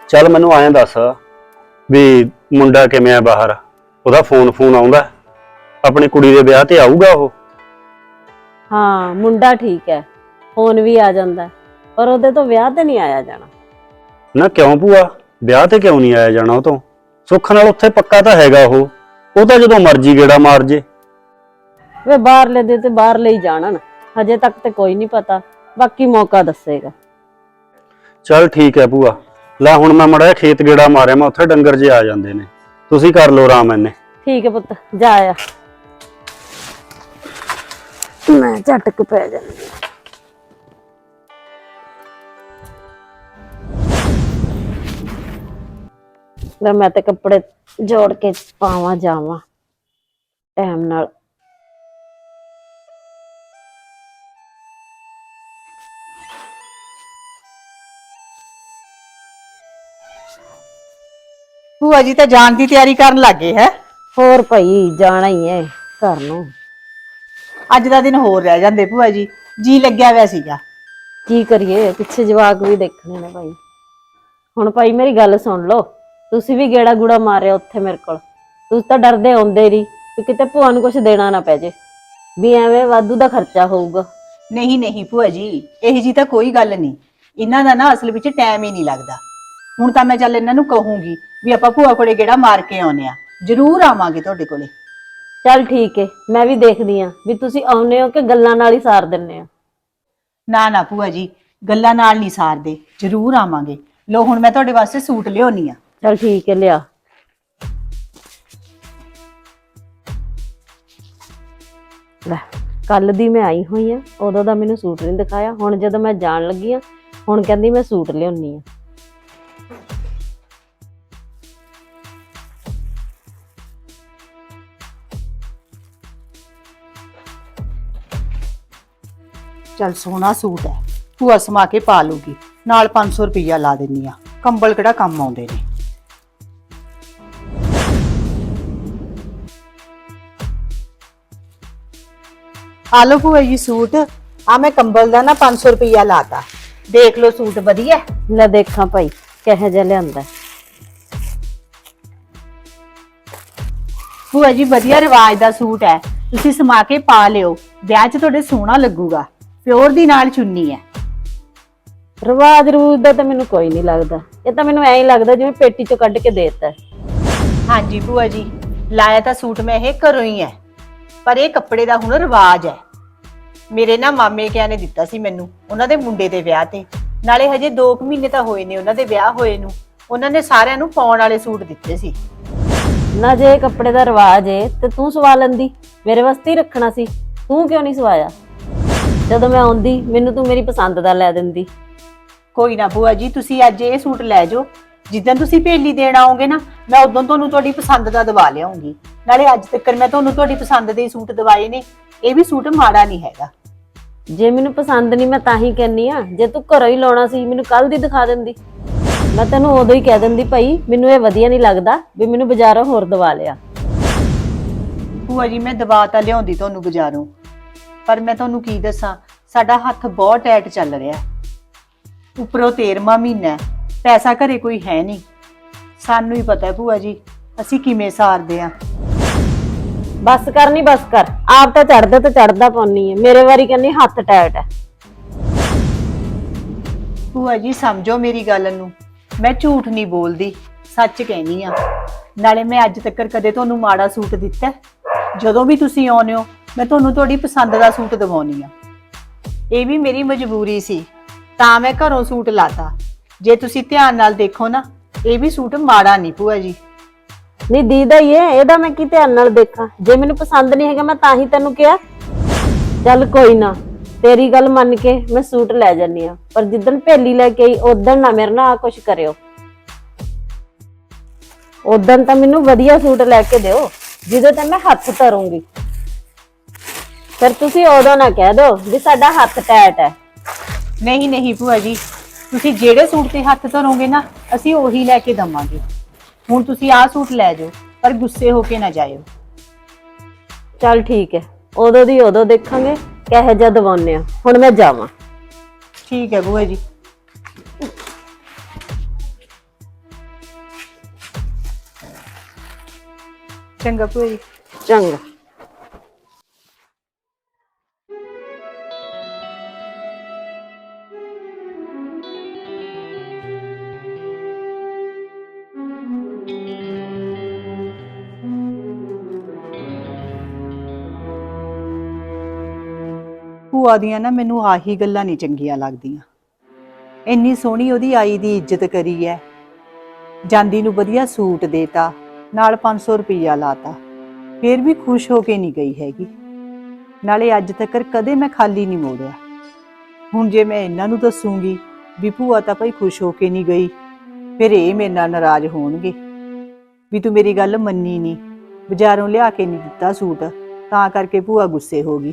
ਚੱਲ ਮੈਨੂੰ ਐਂ ਦੱਸ ਵੀ ਮੁੰਡਾ ਕਿਵੇਂ ਆ ਬਾਹਰ? ਉਹਦਾ ਫੋਨ ਫੋਨ ਆਉਂਦਾ? ਆਪਣੀ ਕੁੜੀ ਦੇ ਵਿਆਹ ਤੇ ਆਊਗਾ ਉਹ? ਹਾਂ ਮੁੰਡਾ ਠੀਕ ਹੈ ਫੋਨ ਵੀ ਆ ਜਾਂਦਾ ਹੈ, ਪਰ ਉਹਦੇ ਤੋਂ ਵਿਆਹ ਤੇ ਨਹੀਂ ਆਇਆ ਜਾਣਾ। ਨਾ ਕਿਉਂ ਭੂਆ? ਵਿਆਹ ਤੇ ਕਿਉਂ ਨਹੀਂ ਆਇਆ ਜਾਣਾ ਉਹ ਤੋਂ? ਸੁੱਖ ਨਾਲ ਉੱਥੇ ਪੱਕਾ ਤਾਂ ਹੈਗਾ ਉਹ। ਉਹ ਤਾਂ ਜਦੋਂ ਮਰਜ਼ੀ ਗੇੜਾ ਮਾਰ ਜੇ। ਵੇ ਬਾਹਰ ਲੈ ਦੇ ਤੇ ਬਾਹਰ ਲਈ ਜਾਣਨ। ਹਜੇ ਤੱਕ ਤੇ ਕੋਈ ਨਹੀਂ ਪਤਾ। ਬਾਕੀ ਮੌਕਾ ਦੱਸੇਗਾ। ਚੱਲ ਠੀਕ ਹੈ ਭੂਆ। ਲੈ ਹੁਣ ਮੈਂ ਮੜਾ ਖੇਤ ਗੇੜਾ ਮਾਰਿਆ ਮੈਂ ਉੱਥੇ ਡੰਗਰ ਜੇ ਆ ਜਾਂਦੇ ਨੇ। ਤੁਸੀਂ ਕਰ ਲਓ ਆਰਾਮ ਇਹਨੇ ਠੀਕ ਹੈ ਪੁੱਤ ਜਾ ਆ। ਮੈਂ ਝਟਕ ਪੈ ਜਾਂਦੀ ਲੈ ਮੈਂ ਤੇ ਕੱਪੜੇ ਜੋੜ ਕੇ ਪਾਵਾਂ ਜਾਵਾਂ ਟਾਈਮ ਨਾਲ। ਭੂਆ ਜੀ ਤਾਂ ਜਾਣ ਦੀ ਤਿਆਰੀ ਕਰਨ ਲੱਗੇ ਹੈ। ਹੋਰ ਭਾਈ ਜਾਣਾ ਹੀ ਹੈ ਘਰ ਨੂੰ। ਅੱਜ ਦਾ ਦਿਨ ਹੋਰ ਰਹਿ ਜਾਂਦੇ ਭੂਆ ਜੀ ਜੀ ਲੱਗਿਆ ਹੋਇਆ ਸੀਗਾ। ਕੀ ਕਰੀਏ ਪਿੱਛੇ ਜਵਾਕ ਵੀ ਦੇਖਣੇ ਨੇ ਭਾਈ। ਹੁਣ ਭਾਈ ਮੇਰੀ ਗੱਲ ਸੁਣ ਲਓ। ਤੁਸੀਂ ਵੀ ਗੇੜਾ ਗੂੜਾ ਮਾਰਿਆ ਉੱਥੇ ਮੇਰੇ ਕੋਲ। ਤੁਸੀਂ ਤਾਂ ਡਰਦੇ ਆਉਂਦੇ ਨਹੀਂ ਕਿ ਕਿਤੇ ਭੂਆ ਨੂੰ ਕੁਝ ਦੇਣਾ ਨਾ ਪੈ ਜੇ। ਵੀ ਐਵੇਂ ਵਾਧੂ ਦਾ ਖਰਚਾ ਹੋਊਗਾ। ਨਹੀਂ ਨਹੀਂ ਭੂਆ ਜੀ ਇਹ ਜੀ ਤਾਂ ਕੋਈ ਗੱਲ ਨਹੀਂ। ਇਹਨਾਂ ਦਾ ਨਾ ਅਸਲ ਵਿੱਚ ਟਾਈਮ ਹੀ ਨਹੀਂ ਲੱਗਦਾ। ਹੁਣ ਤਾਂ ਮੈਂ ਚੱਲ ਇਹਨਾਂ ਨੂੰ ਕਹੂੰਗੀ ਵੀ ਆਪਾਂ ਭੂਆ ਕੋਲੇ ਗੇੜਾ ਮਾਰ ਕੇ ਆਉਨੇ ਆ ਜ਼ਰੂਰ ਆਵਾਂਗੇ ਤੁਹਾਡੇ ਕੋਲੇ। ਚੱਲ ਠੀਕ ਏ ਮੈਂ ਵੀ ਦੇਖਦੀ ਆ ਵੀ ਤੁਸੀਂ ਆਉਨੇ ਹੋ ਕਿ ਗੱਲਾਂ ਨਾਲ ਹੀ ਸਾਰ ਦਿੰਨੇ ਆ ਨਾ ਨਾ ਭੂਆ ਜੀ ਗੱਲਾਂ ਨਾਲ ਨਹੀਂ ਸਾਰਦੇ। ਜ਼ਰੂਰ ਆਵਾਂਗੇ। ਲੋ ਹੁਣ ਮੈਂ ਤੁਹਾਡੇ ਵਾਸਤੇ ਸੂਟ ਲਿਆਉਣੀ ਆ। ਚੱਲ ਠੀਕ ਹੈ, ਲਿਆ। ਲੈ ਕੱਲ ਦੀ ਮੈਂ ਆਈ ਹੋਈ ਆ, ਉਦੋਂ ਦਾ ਮੈਨੂੰ ਸੂਟ ਨਹੀਂ ਦਿਖਾਇਆ, ਹੁਣ ਜਦੋਂ ਮੈਂ ਜਾਣ ਲੱਗੀ ਆ, ਹੁਣ ਕਹਿੰਦੀ ਮੈਂ ਸੂਟ ਲਿਆਉਣੀ ਆ। ਚੱਲ ਸੋਹਣਾ ਸੂਟ ਹੈ, ਭੂਆ ਸਮਾ ਕੇ ਪਾ ਲੂਗੀ ਨਾਲ 500 ਰੁਪਈਆ ਲਾ ਦਿੰਨੀ ਆ, ਕੰਬਲ ਕਿਹੜਾ ਕੰਮ ਆਉਂਦੇ ਨੇ। ਆ ਲਓ ਭੂਆ ਜੀ ਸੂਟ ਆ ਮੈਂ ਕੰਬਲ ਦਾ ਨਾ 500 ਰੁਪਈਆ ਲਾਤਾ। ਦੇਖ ਲਓ ਸੂਟ ਵਧੀਆ। ਲੈ ਦੇਖਾਂ ਭਾਈ ਕਿਹੋ ਜਿਹਾ ਲਿਆਂਦਾ ਭੂਆ ਜੀ ਵਧੀਆ ਰਿਵਾਜ ਦਾ ਸੂਟ ਹੈ। ਤੁਸੀਂ ਸਮਾ ਕੇ ਪਾ ਲਿਓ। ਵਿਆਹ 'ਚ ਤੁਹਾਡੇ ਸੋਹਣਾ ਲੱਗੂਗਾ। ਪਿਓਰ ਦੀ ਨਾਲ ਚੁੰਨੀ ਹੈ। ਰਿਵਾਜ ਰੂਜ ਦਾ ਤਾਂ ਮੈਨੂੰ ਕੋਈ ਨਹੀਂ ਲੱਗਦਾ। ਇਹ ਤਾਂ ਮੈਨੂੰ ਐਂ ਹੀ ਲੱਗਦਾ ਜਿਵੇਂ ਪੇਟੀ ਚੋਂ ਕੱਢ ਕੇ ਦੇਤਾ ਹਾਂਜੀ ਭੂਆ ਜੀ ਲਾਇਆ ਤਾਂ ਸੂਟ ਮੈਂ ਇਹ ਘਰੋਂ ਹੀ ਹੈ। ਪਰ ਇਹ ਕੱਪੜੇ ਦਾ ਹੁਣ ਰਿਵਾਜ ਹੈ। ਮੇਰੇ ਨਾ ਮਾਮੇ ਕਿਆ ਨੇ ਦਿੱਤਾ ਸੀ ਮੈਨੂੰ ਉਹਨਾਂ ਦੇ ਮੁੰਡੇ ਦੇ ਵਿਆਹ ਤੇ। ਨਾਲੇ ਹਜੇ 2 ਮਹੀਨੇ ਤਾਂ ਹੋਏ ਨੇ ਉਹਨਾਂ ਦੇ ਵਿਆਹ ਹੋਏ ਨੂੰ। ਉਹਨਾਂ ਨੇ ਸਾਰਿਆਂ ਨੂੰ ਪਾਉਣ ਵਾਲੇ ਸੂਟ ਦਿੱਤੇ ਸੀ। ਨਾ ਜੇ ਇਹ ਕੱਪੜੇ ਦਾ ਰਿਵਾਜ ਏ ਤੇ ਤੂੰ ਸਵਾ ਲੈਂਦੀ। ਮੇਰੇ ਵਾਸਤੇ ਹੀ ਰੱਖਣਾ ਸੀ। ਤੂੰ ਕਿਉਂ ਨਹੀਂ ਸਵਾਇਆ? ਜਦੋਂ ਮੈਂ ਆਉਂਦੀ ਮੈਨੂੰ ਤੂੰ ਮੇਰੀ ਪਸੰਦ ਦਾ ਲੈ ਦਿੰਦੀ। ਕੋਈ ਨਾ ਭੂਆ ਜੀ ਤੁਸੀਂ ਅੱਜ ਇਹ ਸੂਟ ਲੈ ਜਾਓ। ਜਿੱਦਾਂ ਤੁਸੀਂ ਭੇਲੀ ਦੇਣ ਆਓਗੇ ਨਾ ਮੈਂ ਉਦੋਂ ਤੁਹਾਨੂੰ ਤੁਹਾਡੀ ਪਸੰਦ ਦਾ ਦਵਾ ਲਿਆਉਂਗੀ। ਨਾਲੇ ਅੱਜ ਤੱਕ ਮੈਂ ਤੁਹਾਨੂੰ ਤੁਹਾਡੀ ਪਸੰਦ ਦੇ ਹੀ ਸੂਟ ਦਵਾਏ ਨੇ ਇਹ ਵੀ ਸੂਟ ਮਾੜਾ ਨਹੀਂ ਹੈਗਾ। ਜੇ ਮੈਨੂੰ ਪਸੰਦ ਨਹੀਂ ਮੈਂ ਤਾਂ ਹੀ ਕਹਿੰਨੀ ਆ ਜੇ ਤੂੰ ਘਰੋਂ ਹੀ ਲਾਉਣਾ ਸੀ ਮੈਨੂੰ ਕੱਲ ਦੀ ਦਿਖਾ ਦਿੰਦੀ। ਮੈਂ ਤੈਨੂੰ ਉਦੋਂ ਹੀ ਕਹਿ ਦਿੰਦੀ ਭਾਈ ਮੈਨੂੰ ਇਹ ਵਧੀਆ ਨਹੀਂ ਲੱਗਦਾ ਵੀ ਮੈਨੂੰ ਬਾਜ਼ਾਰੋਂ ਹੋਰ ਦਵਾ ਲਿਆ। ਭੂਆ ਜੀ ਮੈਂ ਦਵਾ ਤਾਂ ਲਿਆਉਂਦੀ ਤੁਹਾਨੂੰ ਬਾਜ਼ਾਰੋਂ ਪਰ ਮੈਂ ਤੁਹਾਨੂੰ ਕੀ ਦੱਸਾਂ ਸਾਡਾ ਹੱਥ ਬਹੁਤ ਟਾਈਟ ਚੱਲ ਰਿਹਾ। ਉੱਪਰੋਂ 13ਵਾਂ ਮਹੀਨਾ ਹੈ, ਪੈਸਾ ਘਰੇ ਕੋਈ ਹੈ ਨਹੀਂ। ਸਾਨੂੰ ਹੀ ਪਤਾ ਹੈ ਭੂਆ ਜੀ ਅਸੀਂ ਕਿਵੇਂ ਸਾਰਦੇ ਆ ਬਸ ਕਰ ਨਹੀਂ ਬਸ ਕਰ। ਆਪ ਤਾਂ ਚੜਦਾ ਤੇ ਚੜਦਾ ਪਾਉਣੀ ਹੈ ਮੇਰੇ ਵਾਰੀ ਕਹਿੰਦੀ ਹੱਥ ਟੈਟ ਹੈ। ਭੂਆ ਜੀ ਸਮਝੋ ਮੇਰੀ ਗੱਲ ਨੂੰ। ਮੈਂ ਝੂਠ ਨਹੀਂ ਬੋਲਦੀ ਸੱਚ ਕਹਿਨੀ ਆ। ਨਾਲੇ ਮੈਂ ਅੱਜ ਤੱਕ ਕਦੇ ਤੁਹਾਨੂੰ ਮਾੜਾ ਸੂਟ ਦਿੱਤਾ ਹੈ? ਜਦੋਂ ਵੀ ਤੁਸੀਂ ਆਉਂਦੇ ਹੋ ਮੈਂ ਤੁਹਾਨੂੰ ਤੁਹਾਡੀ ਪਸੰਦ ਦਾ ਸੂਟ ਦਿਵਾਉਣੀ ਆ। ਇਹ ਵੀ ਮੇਰੀ ਮਜਬੂਰੀ ਸੀ ਤਾਂ ਮੈਂ ਘਰੋਂ ਸੂਟ ਲਾਤਾ। ਜੇ ਤੁਸੀਂ ਧਿਆਨ ਨਾਲ ਦੇਖੋ ਨਾ ਇਹ ਵੀ ਸੂਟ ਮਾੜਾ ਨਹੀਂ ਭੂਆ ਜੀ। ਨਹੀਂ ਦੀਦਾ ਹੀ ਹੈ ਇਹਦਾ ਮੈਂ ਕੀ ਧਿਆਨ ਨਾਲ ਦੇਖਾਂ? ਜੇ ਮੈਨੂੰ ਪਸੰਦ ਨਹੀਂ ਹੈਗਾ ਮੈਂ ਤਾਂ ਹੀ ਤੈਨੂੰ ਕਿਹਾ। ਚੱਲ ਕੋਈ ਨਾ ਤੇਰੀ ਗੱਲ ਮੰਨ ਕੇ ਮੈਂ ਸੂਟ ਲੈ ਜਾਨੀ ਆ ਪਰ ਜਿੱਦਣ ਭੇਲੀ ਲੈ ਕੇ ਆਈ ਉਦੋਂ ਨਾ ਮੇਰੇ ਨਾਲ ਆ ਕੁਛ ਕਰਿਓ। ਉਦੋਂ ਤਾਂ ਮੈਨੂੰ ਵਧੀਆ ਸੂਟ ਲੈ ਕੇ ਦਿਓ ਜਿਹਦੇ ਤੇ ਮੈਂ ਹੱਥ ਧਰੂੰਗੀ। ਫਿਰ ਤੁਸੀਂ ਉਦੋਂ ਨਾ ਕਹਿ ਦਿਓ ਵੀ ਸਾਡਾ ਹੱਥ ਟੈਟ ਹੈ। ਨਹੀਂ ਨਹੀਂ ਭੂਆ ਜੀ ਤੁਸੀਂ ਜਿਹੜੇ ਸੂਟ ਤੇ ਹੱਥ ਧਰੋਗੇ ਨਾ ਅਸੀਂ ਉਹੀ ਲੈ ਕੇ ਦਵਾਂਗੇ। ਹੁਣ ਤੁਸੀਂ ਆਹ ਸੂਟ ਲੈ ਜਾਓ ਪਰ ਗੁੱਸੇ ਹੋ ਕੇ ਨਾ ਜਾਇਓ। ਚੱਲ ਠੀਕ ਹੈ ਉਦੋਂ ਦੀ ਉਦੋਂ ਦੇਖਾਂਗੇ ਕਿਹੋ ਜਿਹਾ ਦਵਾਉਨੇ ਆ ਹੁਣ ਮੈਂ ਜਾਵਾਂ। ਠੀਕ ਹੈ ਭੂਆ ਜੀ। ਚੰਗਾ ਭੂਆ ਜੀ। ਚੰਗਾ। ਭੂਆ ਦੀਆਂ ਨਾ ਮੈਨੂੰ ਆਹੀ ਗੱਲਾਂ ਨਹੀਂ ਚੰਗੀਆਂ ਲੱਗਦੀਆਂ। ਇੰਨੀ ਸੋਹਣੀ ਉਹਦੀ ਆਈ ਦੀ ਇੱਜ਼ਤ ਕਰੀ ਐ। ਜਾਂਦੀ ਨੂੰ ਵਧੀਆ ਸੂਟ ਦੇਤਾ, ਨਾਲ 500 ਰੁਪਈਆ ਲਾਤਾ। ਫੇਰ ਵੀ ਖੁਸ਼ ਹੋ ਕੇ ਨਹੀਂ ਗਈ ਹੈਗੀ। ਨਾਲੇ ਅੱਜ ਤੱਕ ਕਦੇ ਮੈਂ ਖਾਲੀ ਨਹੀਂ ਮੋੜਿਆ। ਹੁਣ ਜੇ ਮੈਂ ਇਹਨਾਂ ਨੂੰ ਦੱਸੂਗੀ ਵੀ ਭੂਆ ਤਾਂ ਭਾਈ ਖੁਸ਼ ਹੋ ਕੇ ਨਹੀਂ ਗਈ, ਫਿਰ ਇਹ ਮੇਰੇ ਨਾਲ ਨਾਰਾਜ਼ ਹੋਣਗੇ। ਵੀ ਤੂੰ ਮੇਰੀ ਗੱਲ ਮੰਨੀ ਨਹੀਂ, ਬਾਜ਼ਾਰੋਂ ਲਿਆ ਕੇ ਨਹੀਂ ਦਿੱਤਾ ਸੂਟ, ਤਾਂ ਕਰਕੇ ਭੂਆ ਗੁੱਸੇ ਹੋ ਗਈ।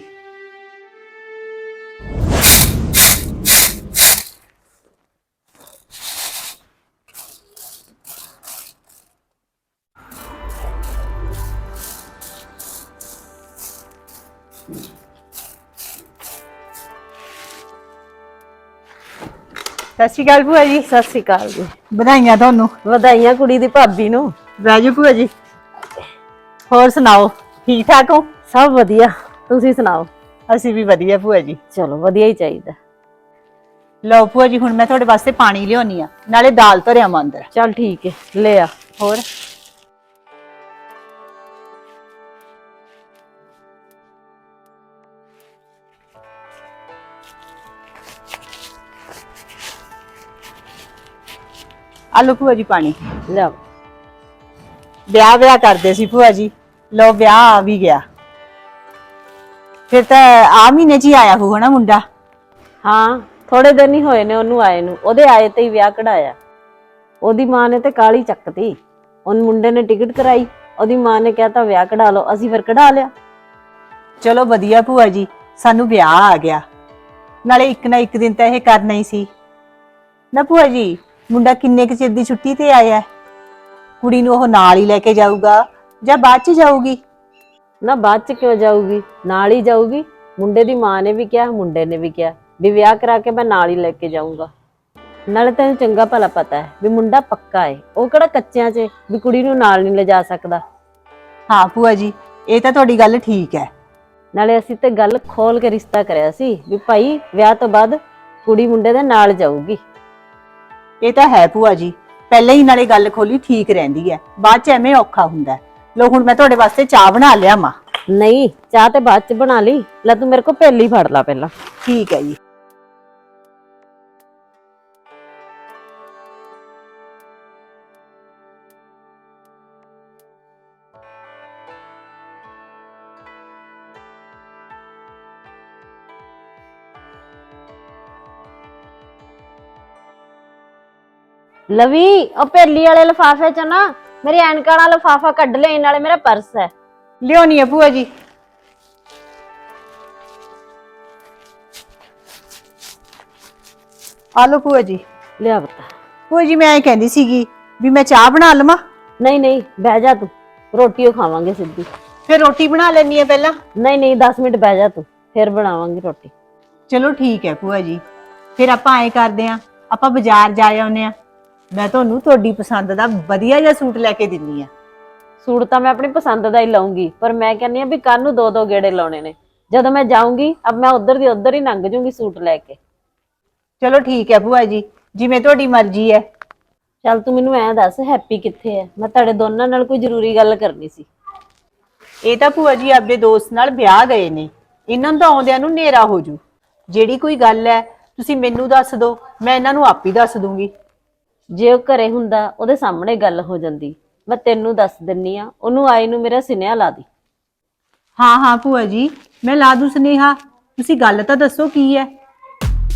ਸਤਿ ਸ਼੍ਰੀ ਅਕਾਲ ਭੂਆ ਜੀ। ਸਤਿ ਸ਼੍ਰੀ ਅਕਾਲ ਜੀ। ਵਧਾਈਆਂ ਤੁਹਾਨੂੰ। ਵਧਾਈਆਂ ਕੁੜੀ ਦੀ ਭਾਬੀ ਨੂੰ। ਰਾਜੂ ਭੂਆ ਜੀ। ਹੋਰ ਸੁਣਾਓ ਠੀਕ ਠਾਕ ਹੋ? ਸਭ ਵਧੀਆ ਤੁਸੀਂ ਸੁਣਾਓ? ਅਸੀਂ ਵੀ ਵਧੀਆ ਭੂਆ ਜੀ। ਚਲੋ ਵਧੀਆ ਹੀ ਚਾਹੀਦਾ। ਲਓ ਭੂਆ ਜੀ ਹੁਣ ਮੈਂ ਤੁਹਾਡੇ ਵਾਸਤੇ ਪਾਣੀ ਲਿਆਉਣੀ ਆ ਨਾਲੇ ਦਾਲ ਧਰਿਆ ਮੈਂ ਅੰਦਰ। ਚਲ ਠੀਕ ਹੈ ਲੈ ਆ। ਹੋਰ? ਆਲੋ ਭੂਆ ਜੀ ਪਾਣੀ। ਲਿਆ ਵਿਆਹ ਵਿਆਹ ਕਰਦੇ ਸੀ ਭੂਆ ਜੀ। ਲੋ ਵਿਆਹ ਆ ਵੀ ਗਿਆ। ਫਿਰ ਤਾਂ ਆ ਮਹੀਨੇ ਚ ਹੀ ਆਇਆ ਹੋਊ ਨਾ ਮੁੰਡਾ? ਹਾਂ ਥੋੜੇ ਦਿਨ ਹੀ ਹੋਏ ਨੇ ਉਹਨੂੰ ਆਏ ਨੂੰ। ਉਹਦੇ ਆਏ ਤੇ ਹੀ ਵਿਆਹ ਕਢਾਇਆ। ਉਹਦੀ ਮਾਂ ਨੇ ਤੇ ਕਾਲੀ ਚੱਕਤੀ। ਉਹਨ ਮੁੰਡੇ ਨੇ ਟਿਕਟ ਕਰਾਈ। ਉਹਦੀ ਮਾਂ ਨੇ ਕਿਹਾ ਤਾਂ ਵਿਆਹ ਕਢਾ ਲਓ ਅਸੀਂ ਫਿਰ ਕਢਾ ਲਿਆ। ਚਲੋ ਵਧੀਆ ਭੂਆ ਜੀ ਸਾਨੂੰ ਵਿਆਹ ਆ ਗਿਆ। ਨਾਲੇ ਇੱਕ ਨਾ ਇੱਕ ਦਿਨ ਤਾਂ ਇਹ ਕਰਨਾ ਹੀ ਸੀ। ਨਾ ਭੂਆ ਜੀ ਮੁੰਡਾ ਕਿੰਨੇ ਕੁ ਚਿਰ ਦੀ ਛੁੱਟੀ ਤੇ ਆਇਆ? ਹੈ? ਕੁੜੀ ਨੂੰ ਉਹ ਨਾਲ ਹੀ ਲੈ ਕੇ ਜਾਊਗਾ ਜਾਂ ਬਾਅਦ ਚ ਜਾਊਗੀ? ਨਾ ਬਾਅਦ ਚ ਕਿਉਂ ਜਾਊਗੀ? ਨਾਲ ਹੀ ਜਾਊਗੀ? ਮੁੰਡੇ ਦੀ ਮਾਂ ਨੇ ਵੀ ਕਿਹਾ ਮੁੰਡੇ ਨੇ ਵੀ ਕਿਹਾ ਵੀ ਵਿਆਹ ਕਰਾ ਕੇ ਮੈਂ ਨਾਲ ਹੀ ਲੈ ਕੇ ਜਾਊਂਗਾ। ਨਾਲੇ ਤੈਨੂੰ ਚੰਗਾ ਭਲਾ ਪਤਾ ਹੈ ਵੀ ਮੁੰਡਾ ਪੱਕਾ ਹੈ। ਉਹ ਕਿਹੜਾ ਕੱਚਿਆਂ 'ਚ ਵੀ ਕੁੜੀ ਨੂੰ ਨਾਲ ਨਹੀਂ ਲਿਜਾ ਸਕਦਾ। ਹਾਂ ਭੂਆ ਜੀ ਇਹ ਤਾਂ ਤੁਹਾਡੀ ਗੱਲ ਠੀਕ ਹੈ। ਨਾਲੇ ਅਸੀਂ ਤੇ ਗੱਲ ਖੋਲ ਕੇ ਰਿਸ਼ਤਾ ਕਰਿਆ ਸੀ ਵੀ ਭਾਈ ਵਿਆਹ ਤੋਂ ਬਾਅਦ ਕੁੜੀ ਮੁੰਡੇ ਦੇ ਨਾਲ ਜਾਊਗੀ। ਇਹ ਤਾਂ ਹੈ ਭੂਆ ਜੀ। ਪਹਿਲਾਂ ਹੀ ਨਾਲੇ ਗੱਲ ਖੋਲੀ ਠੀਕ ਰਹਿੰਦੀ ਹੈ। ਬਾਅਦ ਚ ਐਵੇਂ ਔਖਾ ਹੁੰਦਾ ਹੈ। ਲੋ ਹੁਣ ਮੈਂ ਤੁਹਾਡੇ ਵਾਸਤੇ ਚਾਹ ਬਣਾ ਲਿਆ ਮਾਂ। ਨਹੀਂ ਚਾਹ ਤੇ ਬਾਅਦ ਚ ਬਣਾ ਲਈ। ਲੈ ਤੂੰ ਮੇਰੇ ਕੋਲ ਪਹਿਲੀ ਫੜ ਲਾ ਪਹਿਲਾਂ। ਠੀਕ ਹੈ ਜੀ। ਲਵੀ ਉਹ ਪਹਿਲੀ ਵਾਲੇ ਲਫਾਫੇ ਚ ਨਾ ਮੇਰੀ ਐਨਕਾਂ ਵਾਲਾ ਲਫਾਫਾ ਕੱਢ ਲੈ ਨਾਲੇ ਮੇਰਾ ਪਰਸ ਹੈ। ਲਿਆਉਣੀ ਹੈ ਭੂਆ ਜੀ। ਆ ਲਓ ਭੂਆ ਜੀ। ਲਿਆ ਬਤਾ ਭੂਆ ਜੀ ਮੈਂ ਇਹ ਕਹਿੰਦੀ ਸੀਗੀ ਵੀ ਮੈਂ ਚਾਹ ਬਣਾ ਲਵਾਂ। ਨਹੀਂ ਨਹੀਂ ਬਹਿ ਜਾ ਤੂੰ ਰੋਟੀ ਓ ਖਾਵਾਂਗੇ ਸਿੱਧੀ। ਫਿਰ ਰੋਟੀ ਬਣਾ ਲੈਣੀ ਹੈ ਪਹਿਲਾਂ? ਨਹੀਂ ਨਹੀਂ 10 ਮਿੰਟ ਬਹਿ ਜਾ ਤੂੰ ਫਿਰ ਬਣਾਵਾਂਗੇ ਰੋਟੀ। ਚਲੋ ਠੀਕ ਹੈ ਭੂਆ ਜੀ ਫਿਰ ਆਪਾਂ ਐ ਕਰਦੇ ਆਂ ਆਪਾਂ ਬਾਜ਼ਾਰ ਜਾ ਆਉਨੇ ਆ ਮੈਂ ਤੁਹਾਨੂੰ ਤੁਹਾਡੀ ਪਸੰਦ ਦਾ ਵਧੀਆ ਜਿਹਾ ਸੂਟ ਲੈ ਕੇ ਦਿੰਨੀ ਆ। ਸੂਟ ਤਾਂ ਮੈਂ ਆਪਣੀ ਪਸੰਦ ਦਾ ਹੀ ਲਾਉਂਗੀ ਪਰ ਮੈਂ ਕਹਿੰਨੀ ਆ ਵੀ ਕੱਲ ਨੂੰ ਦੋ ਦੋ ਗੇੜੇ ਲਾਉਣੇ ਨੇ। ਜਦੋਂ ਮੈਂ ਜਾਊਂਗੀ ਅਬ ਮੈਂ ਉਧਰ ਦੀ ਉਧਰ ਹੀ ਲੰਘ ਜੂੰਗੀ ਸੂਟ ਲੈ ਕੇ। ਚਲੋ ਠੀਕ ਹੈ ਭੂਆ ਜੀ ਜਿਵੇਂ ਤੁਹਾਡੀ ਮਰਜ਼ੀ ਹੈ। ਚੱਲ ਤੂੰ ਮੈਨੂੰ ਐਂ ਦੱਸ ਹੈਪੀ ਕਿੱਥੇ ਹੈ? ਮੈਂ ਤੁਹਾਡੇ ਦੋਨਾਂ ਨਾਲ ਕੋਈ ਜ਼ਰੂਰੀ ਗੱਲ ਕਰਨੀ ਸੀ। ਇਹ ਤਾਂ ਭੂਆ ਜੀ ਆਪਦੇ ਦੋਸਤ ਨਾਲ ਵਿਆਹ ਗਏ ਨੇ। ਇਹਨਾਂ ਤਾਂ ਆਉਂਦਿਆਂ ਨੂੰ ਹਨੇਰਾ ਹੋ ਜੂ। ਜਿਹੜੀ ਕੋਈ ਗੱਲ ਹੈ ਤੁਸੀਂ ਮੈਨੂੰ ਦੱਸ ਦਿਓ ਮੈਂ ਇਹਨਾਂ ਨੂੰ ਆਪ ਹੀ ਦੱਸ ਦੂੰਗੀ। ਜੇ ਉਹ ਘਰੇ ਹੁੰਦਾ ਉਹਦੇ ਸਾਹਮਣੇ ਗੱਲ ਹੋ ਜਾਂਦੀ। ਮੈਂ ਤੈਨੂੰ ਦੱਸ ਦਿੰਨੀ ਆ ਉਹਨੂੰ ਆਏ ਨੂੰ ਮੇਰਾ ਸਿਨੇਹਾ ਲਾ ਦੀ। ਹਾਂ ਹਾਂ ਭੂਆ ਜੀ ਮੈਂ ਲਾ ਦੂ ਸੁਨੇਹਾ। ਤੁਸੀਂ ਗੱਲ ਤਾਂ ਦੱਸੋ ਕੀ ਹੈ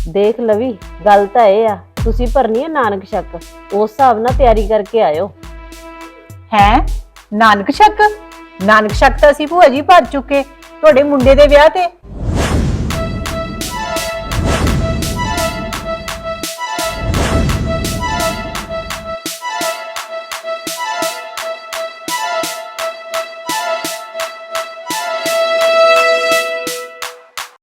ਦੇਖ ਲਵੀ ਗੱਲ ਤਾਂ ਇਹ ਆ ਤੁਸੀਂ ਭਰਨੀ ਹੈ ਨਾਨਕ ਸ਼ੱਕ ਉਸ ਹਿਸਾਬ ਨਾਲ ਤਿਆਰੀ ਕਰਕੇ ਆਇਓ। ਹੈ? ਨਾਨਕ ਸ਼ੱਕ ਨਾਨਕ ਸ਼ੱਕ ਤਾਂ ਅਸੀਂ ਭੂਆ ਜੀ ਭਰ ਚੁੱਕੇ। ਤੁਹਾਡੇ ਮੁੰਡੇ ਦੇ ਵਿਆਹ ਤੇ